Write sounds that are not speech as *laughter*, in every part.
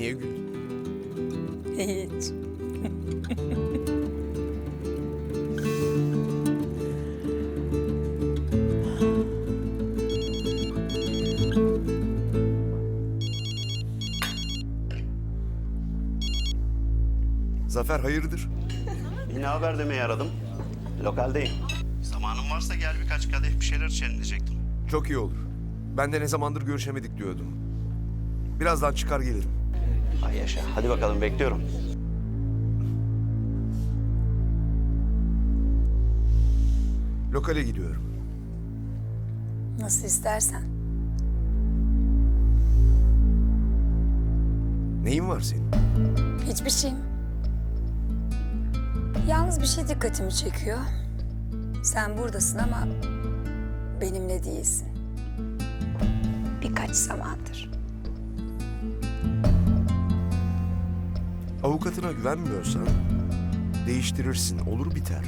Hiç. Zafer hayırdır? Yine haber demeye aradım. Lokaldeyim. Zamanın varsa gel birkaç kadeh bir şeyler içelim diyecektim. Çok iyi olur. Ben de ne zamandır görüşemedik diyordum. Birazdan çıkar gelirim. Ay yaşa. Hadi bakalım bekliyorum. Lokale gidiyorum. Nasıl istersen. Neyin var senin? Hiçbir şeyim. Yalnız bir şey dikkatimi çekiyor. Sen buradasın ama benimle değilsin. Birkaç zamandır. Avukatına güvenmiyorsan değiştirirsin, olur biter.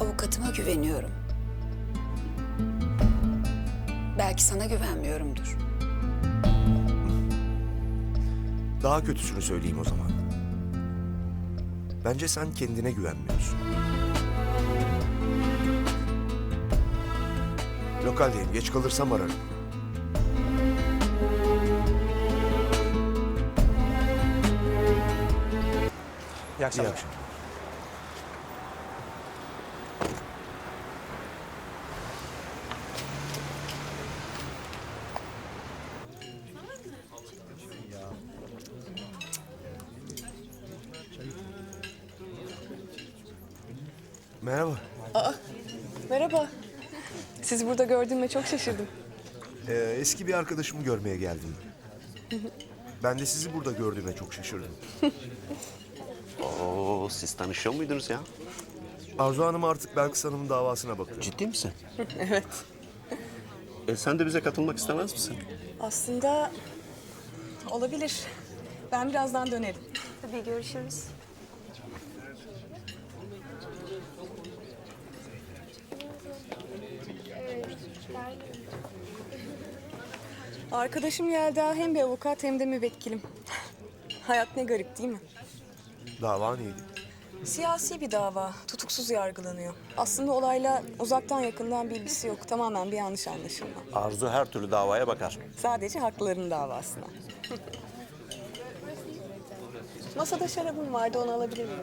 Avukatıma güveniyorum. Belki sana güvenmiyorumdur. Daha kötüsünü söyleyeyim o zaman. Bence sen kendine güvenmiyorsun. Lokaldeyim, geç kalırsam ararım. İyi akşamlar. İyi akşamlar. Merhaba. Merhaba. Sizi burada gördüğüme çok şaşırdım. Ee, eski bir arkadaşımı görmeye geldim. Ben de sizi burada gördüğüme çok şaşırdım. *laughs* Oo siz tanışıyor muydunuz ya? Arzu Hanım artık Belkıs Hanım'ın davasına bakıyor. Ciddi misin? *laughs* evet. E, sen de bize katılmak istemez misin? Aslında olabilir. Ben birazdan dönerim. Tabii görüşürüz. Arkadaşım Yelda hem bir avukat hem de müvekkilim. Hayat ne garip değil mi? Dava neydi? Siyasi bir dava. Tutuksuz yargılanıyor. Aslında olayla uzaktan yakından bir ilgisi yok. Tamamen bir yanlış anlaşılma. Arzu her türlü davaya bakar. Sadece hakların davasına. Masada şarabım vardı onu alabilir miyim?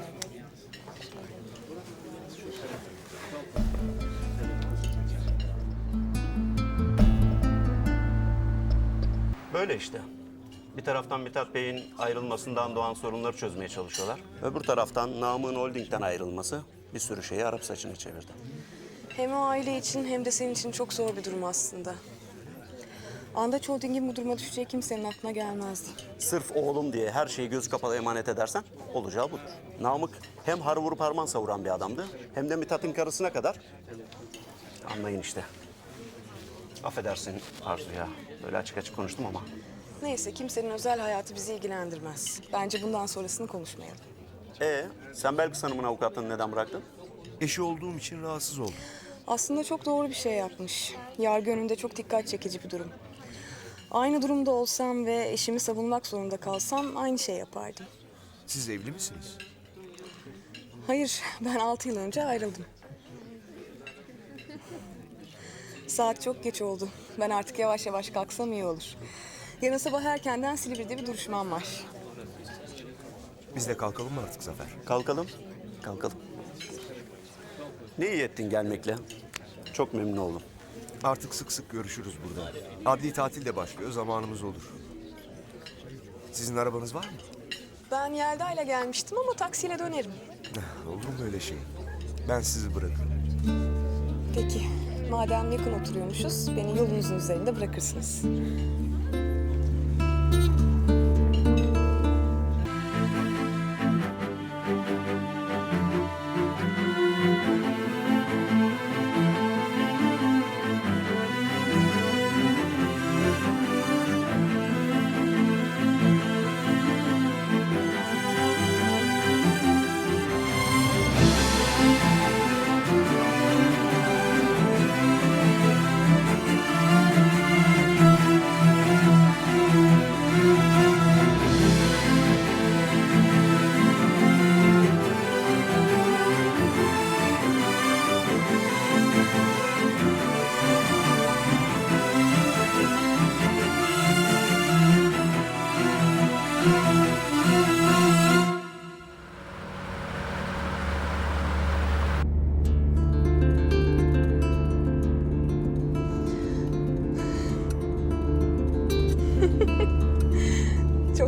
Böyle işte. Bir taraftan Mithat Bey'in ayrılmasından doğan sorunları çözmeye çalışıyorlar. Öbür taraftan Namık'ın Holding'den ayrılması bir sürü şeyi Arap saçını çevirdi. Hem o aile için hem de senin için çok zor bir durum aslında. Andaç Holding'in bu duruma düşeceği kimsenin aklına gelmezdi. Sırf oğlum diye her şeyi göz kapalı emanet edersen olacağı budur. Namık hem har vurup harman savuran bir adamdı hem de Mithat'ın karısına kadar. Anlayın işte. Affedersin Arzu ya. Böyle açık açık konuştum ama. Neyse kimsenin özel hayatı bizi ilgilendirmez. Bence bundan sonrasını konuşmayalım. Ee, sen Belkıs Hanım'ın avukatlığını neden bıraktın? Eşi olduğum için rahatsız oldum. Aslında çok doğru bir şey yapmış. Yargı önünde çok dikkat çekici bir durum. Aynı durumda olsam ve eşimi savunmak zorunda kalsam aynı şey yapardım. Siz evli misiniz? Hayır, ben altı yıl önce ayrıldım. Saat çok geç oldu. Ben artık yavaş yavaş kalksam iyi olur. Yarın sabah erkenden Silivri'de bir duruşmam var. Biz de kalkalım mı artık Zafer? Kalkalım. Kalkalım. Ne iyi ettin gelmekle. Çok memnun oldum. Artık sık sık görüşürüz burada. Adli tatil de başlıyor, zamanımız olur. Sizin arabanız var mı? Ben Yelda ile gelmiştim ama taksiyle dönerim. Olur mu öyle şey? Ben sizi bırakırım. Peki, madem yakın oturuyormuşuz, beni yolunuzun üzerinde bırakırsınız.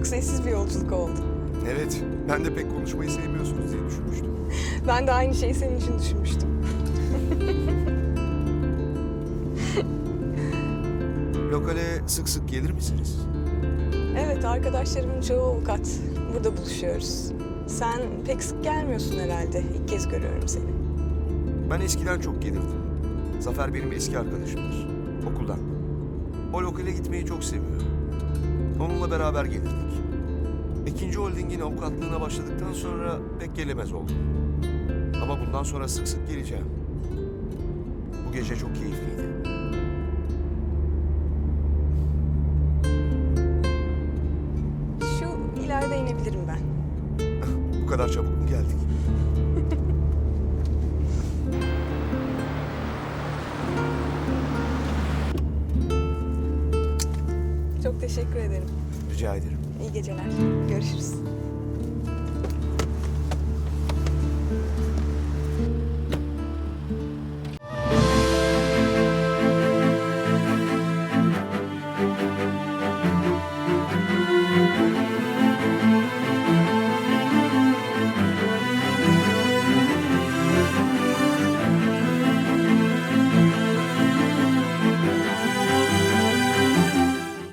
Çok sessiz bir yolculuk oldu. Evet, ben de pek konuşmayı sevmiyorsunuz diye düşünmüştüm. *laughs* Ben de aynı şeyi senin için düşünmüştüm. *laughs* Lokale sık sık gelir misiniz? Evet, arkadaşlarımın çoğu avukat. Burada buluşuyoruz. Sen pek sık gelmiyorsun herhalde. İlk kez görüyorum seni. Ben eskiden çok gelirdim. Zafer benim eski arkadaşımdır. Okuldan. O lokale gitmeyi çok seviyor. Onunla beraber gelirdik. İkinci holdingin avukatlığına başladıktan sonra pek gelemez oldum. Ama bundan sonra sık sık geleceğim. Bu gece çok keyifliydi. Şu ileride inebilirim ben. Bu kadar çabuk mu geldik? Teşekkür ederim. Rica ederim. İyi geceler. Görüşürüz.